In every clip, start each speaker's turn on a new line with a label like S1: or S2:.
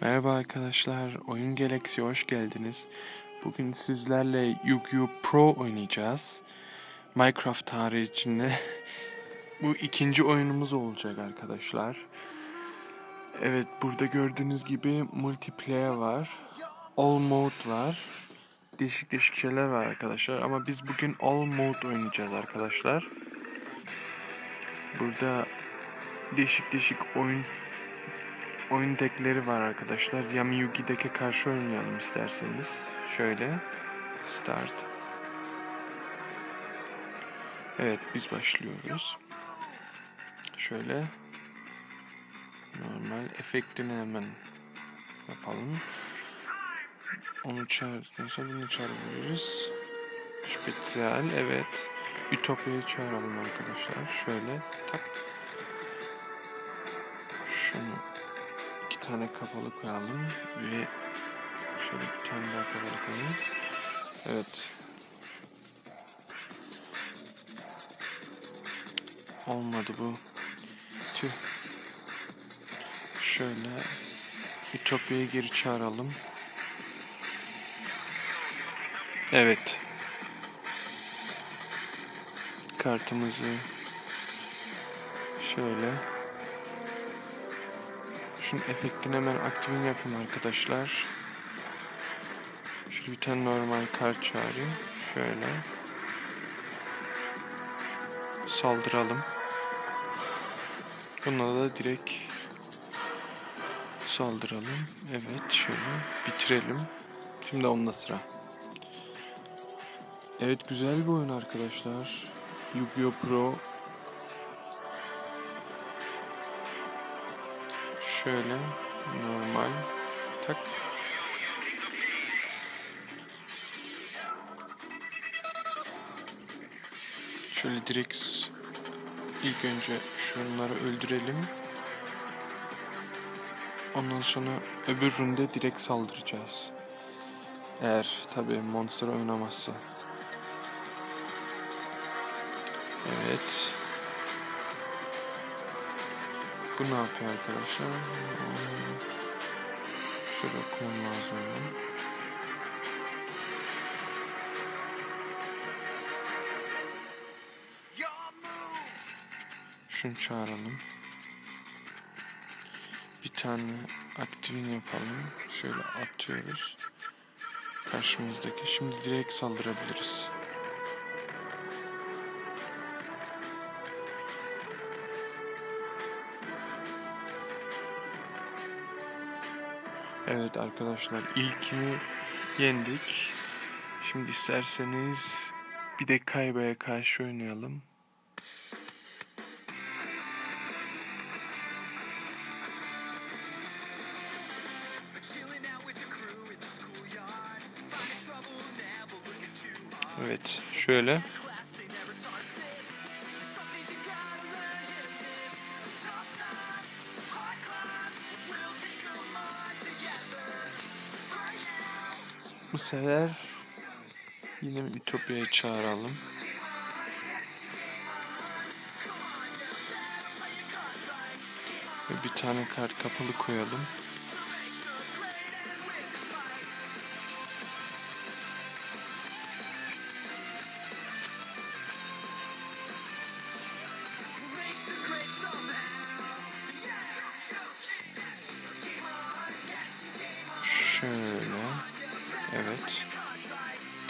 S1: Merhaba arkadaşlar, Oyun Galaxy'ye hoş geldiniz. Bugün sizlerle Yu-Gi-Oh! Pro oynayacağız. Minecraft haricinde bu ikinci oyunumuz olacak arkadaşlar. Evet, burada gördüğünüz gibi multiplayer var, all mode var. Değişik değişik şeyler var arkadaşlar ama biz bugün all mode oynayacağız arkadaşlar. Burada değişik değişik oyun oyun deckleri var arkadaşlar. Yami Yugi deck'e karşı oynayalım isterseniz. Şöyle. Start. Evet biz başlıyoruz. Şöyle. Normal. Efektini hemen yapalım. Onu çağırdıktan sonra bunu çağırabiliriz. Spezial. Evet. Ütopya'yı çağıralım arkadaşlar. Şöyle. Tak. Şunu iki tane kapalı koyalım ve şöyle bir tane daha kapalı koyalım. Evet. Olmadı bu. Tüh. Şöyle Ütopya'yı geri çağıralım. Evet. Kartımızı şöyle Şunun efektini hemen aktifini yapayım arkadaşlar. Şöyle bir tane normal kart çağırayım. Şöyle. Saldıralım. Bununla da direkt saldıralım. Evet şöyle bitirelim. Şimdi onda sıra. Evet güzel bir oyun arkadaşlar. Yu-Gi-Oh! Pro Şöyle normal tak. Şöyle direkt ilk önce şunları öldürelim. Ondan sonra öbür runde direkt saldıracağız. Eğer tabi monster oynamazsa. Evet. Bu ne yapıyor arkadaşlar? Şöyle okumam lazım. Şunu çağıralım. Bir tane aktivin yapalım. Şöyle atıyoruz. Karşımızdaki. Şimdi direkt saldırabiliriz. Evet arkadaşlar ilkini yendik. Şimdi isterseniz bir de kaybaya karşı oynayalım. Evet şöyle. Bu sefer yine Ütopya'ya çağıralım. Ve bir tane kart kapalı koyalım.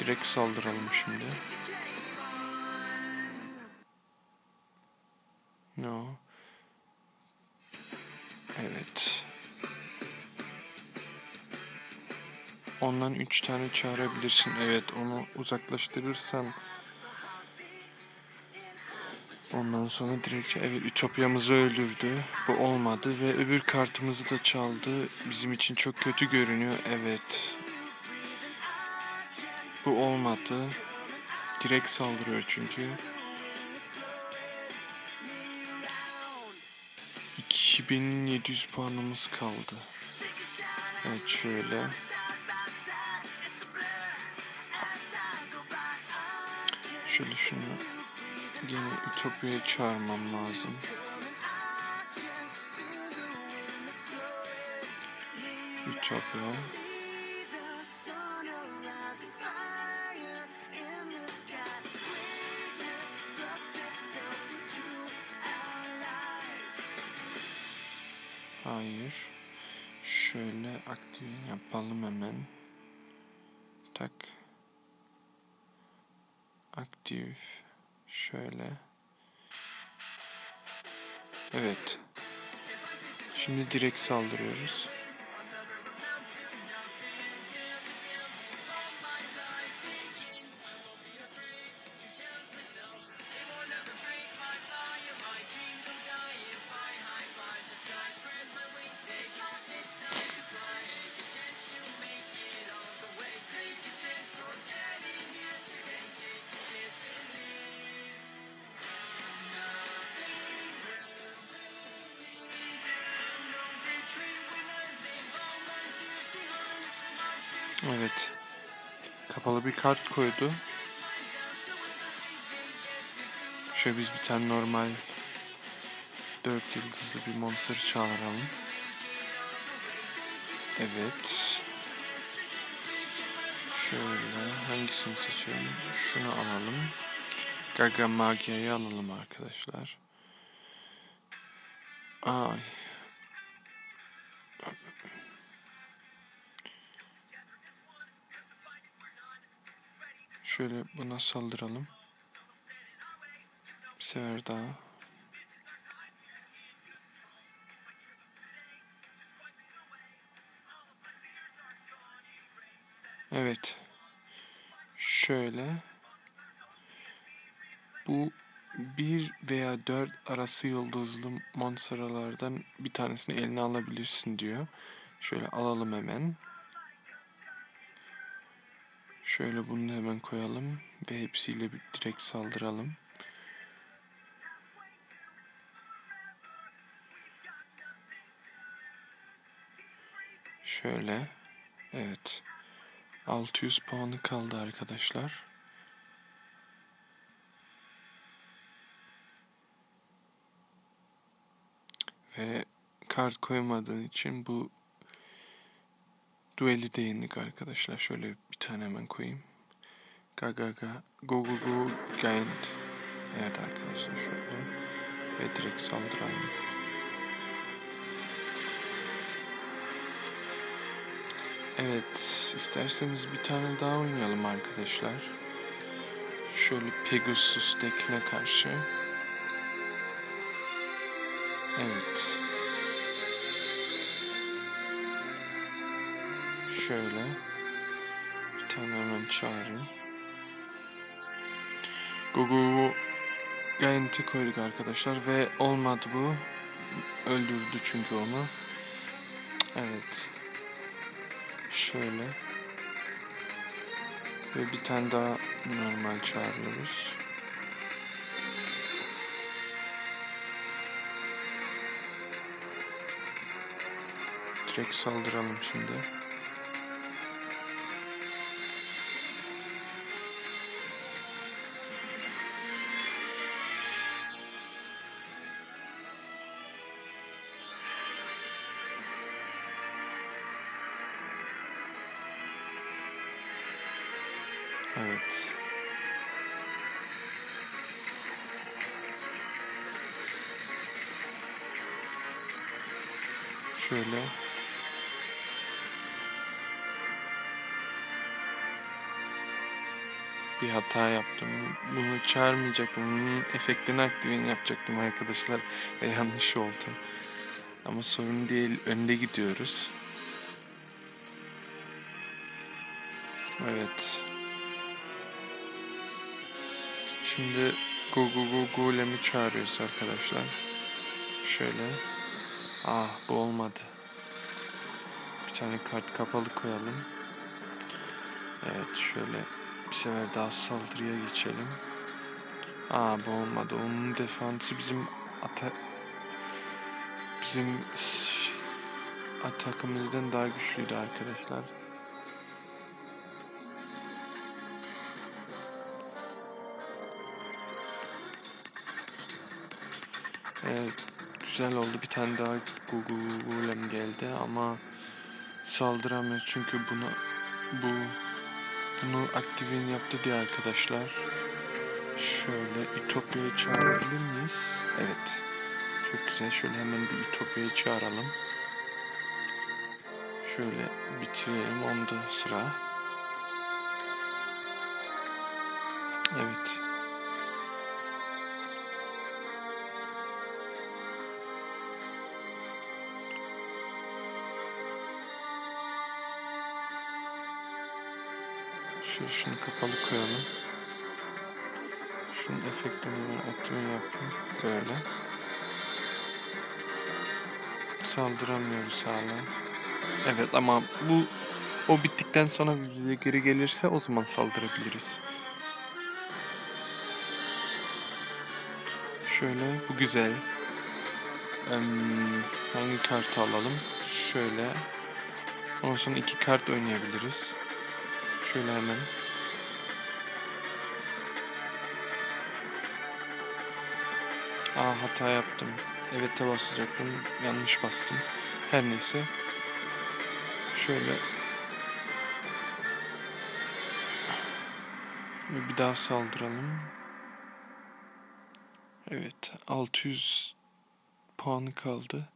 S1: Direkt saldıralım şimdi. No. Evet. Ondan üç tane çağırabilirsin. Evet onu uzaklaştırırsan Ondan sonra direkt evet Ütopya'mızı öldürdü. Bu olmadı ve öbür kartımızı da çaldı. Bizim için çok kötü görünüyor. Evet. Bu olmadı. Direkt saldırıyor çünkü. 2700 puanımız kaldı. Evet şöyle. Şöyle şunu yine Ütopya'ya çağırmam lazım. topu. Hayır. Şöyle aktif yapalım hemen. Tak. Aktif. Şöyle. Evet. Şimdi direkt saldırıyoruz. Evet. Kapalı bir kart koydu. Şöyle biz bir tane normal 4 yıldızlı bir monster çağıralım. Evet. Şöyle hangisini seçelim? Şunu alalım. Gaga Magia'yı alalım arkadaşlar. Ay. Şöyle buna saldıralım. Bir sefer daha. Evet. Şöyle. Bu bir veya dört arası yıldızlı monsterlardan bir tanesini eline alabilirsin diyor. Şöyle alalım hemen. Şöyle bunu hemen koyalım ve hepsiyle bir direkt saldıralım. Şöyle. Evet. 600 puanı kaldı arkadaşlar. Ve kart koymadığın için bu dueli de yendik arkadaşlar. Şöyle bir tane hemen koyayım. Gaga ga go go go giant. Evet arkadaşlar şöyle ve direkt saldıralım. Evet isterseniz bir tane daha oynayalım arkadaşlar. Şöyle Pegasus deckine karşı. Evet. Şöyle. Bir tane hemen çağırayım. Gugu Giant'i koyduk arkadaşlar ve olmadı bu. Öldürdü çünkü onu. Evet. Şöyle. Ve bir tane daha normal çağırıyoruz. Direkt saldıralım şimdi. Evet. Şöyle. Bir hata yaptım. Bunu çağırmayacaktım. Bunun efektini aktifini yapacaktım arkadaşlar. Ve yanlış oldu. Ama sorun değil. Önde gidiyoruz. Evet. Şimdi Go Go Go Golem'i çağırıyoruz arkadaşlar. Şöyle. Ah bu olmadı. Bir tane kart kapalı koyalım. Evet şöyle bir sefer daha saldırıya geçelim. Aa bu olmadı. Onun defansı bizim ata bizim atakımızdan daha güçlüydü arkadaşlar. Evet güzel oldu. Bir tane daha Google Golem geldi ama saldıramıyoruz çünkü bunu bu bunu aktivin yaptı diye arkadaşlar. Şöyle Ütopya'yı çağırabilir miyiz? Evet. Çok güzel. Şöyle hemen bir Ütopya'yı çağıralım. Şöyle bitirelim. Onda sıra. Evet. Şöyle şunu kapalı koyalım. Şunun efektini ben aktive yapayım. Böyle. Saldıramıyoruz hala. Evet ama bu o bittikten sonra bize geri gelirse o zaman saldırabiliriz. Şöyle bu güzel. Em, hangi kartı alalım? Şöyle. Ondan sonra iki kart oynayabiliriz. Şöyle hemen. Aa hata yaptım. Evet'e basacaktım. Yanlış bastım. Her neyse. Şöyle. Ve bir daha saldıralım. Evet. 600 puanı kaldı.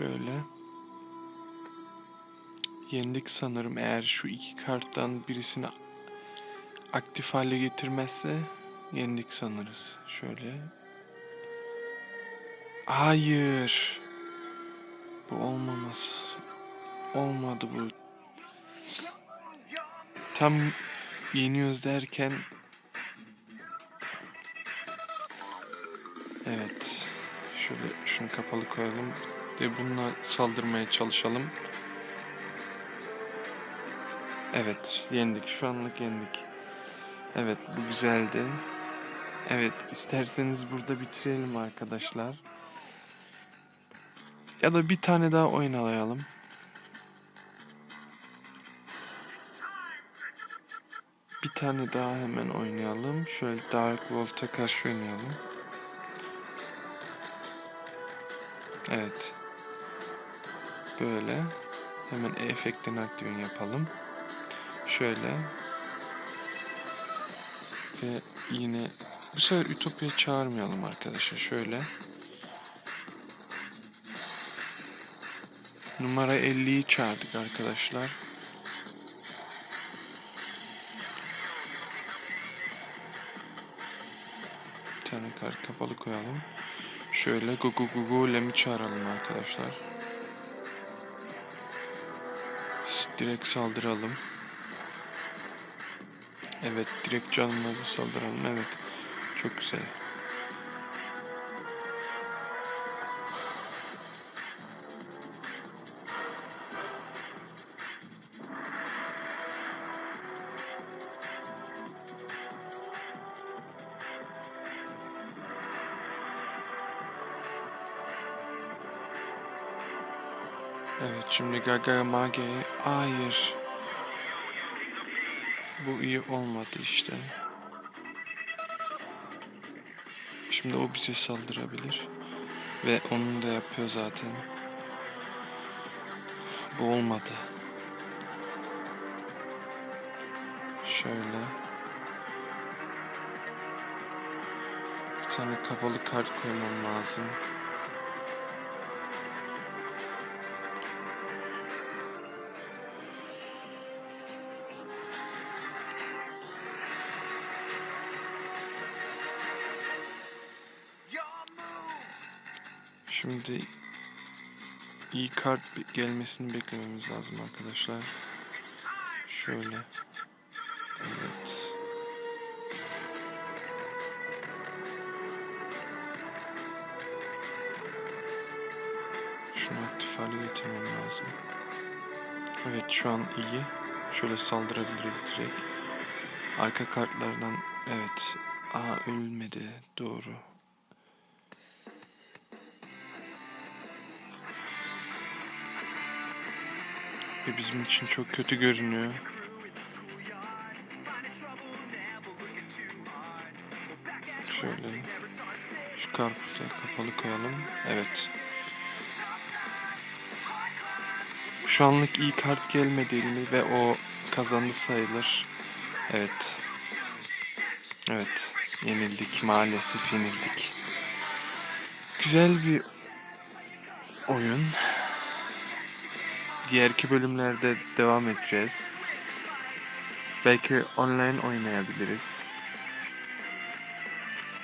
S1: Şöyle. Yendik sanırım eğer şu iki karttan birisini aktif hale getirmezse yendik sanırız. Şöyle. Hayır. Bu olmaması. Olmadı bu. Tam yeniyoruz derken Evet. Şöyle şunu kapalı koyalım ve bununla saldırmaya çalışalım. Evet, yendik. Şu anlık yendik. Evet, bu güzeldi. Evet, isterseniz burada bitirelim arkadaşlar. Ya da bir tane daha oyun alayalım. Bir tane daha hemen oynayalım. Şöyle Dark Wolf'a karşı oynayalım. Evet. Böyle. Hemen E efektini aktive yapalım. Şöyle. Ve yine bu sefer Ütopya çağırmayalım arkadaşlar. Şöyle. Numara 50'yi çağırdık arkadaşlar. Bir tane kapalı koyalım. Şöyle Gugu Gugu Lem'i çağıralım arkadaşlar. Direkt saldıralım. Evet direkt canlıları saldıralım. Evet. Çok güzel. Şimdi Gaga Mage hayır. Bu iyi olmadı işte. Şimdi o bize saldırabilir. Ve onun da yapıyor zaten. Bu olmadı. Şöyle. Bir tane kapalı kart koymam lazım. Şimdi iyi kart gelmesini beklememiz lazım arkadaşlar. Şöyle. Evet. Şunu aktif hale getirmem lazım. Evet şu an iyi. Şöyle saldırabiliriz direkt. Arka kartlardan evet. Aa ölmedi. Doğru. Ve bizim için çok kötü görünüyor. Şöyle. Şu kartı kapalı koyalım. Evet. Şu anlık iyi kart gelmediğini ve o kazandı sayılır. Evet. Evet. Yenildik. Maalesef yenildik. Güzel bir oyun. Diğerki bölümlerde devam edeceğiz. Belki online oynayabiliriz.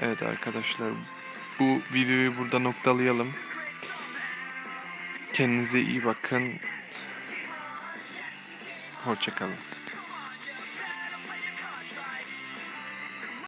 S1: Evet arkadaşlar bu videoyu burada noktalayalım. Kendinize iyi bakın. Hoşçakalın.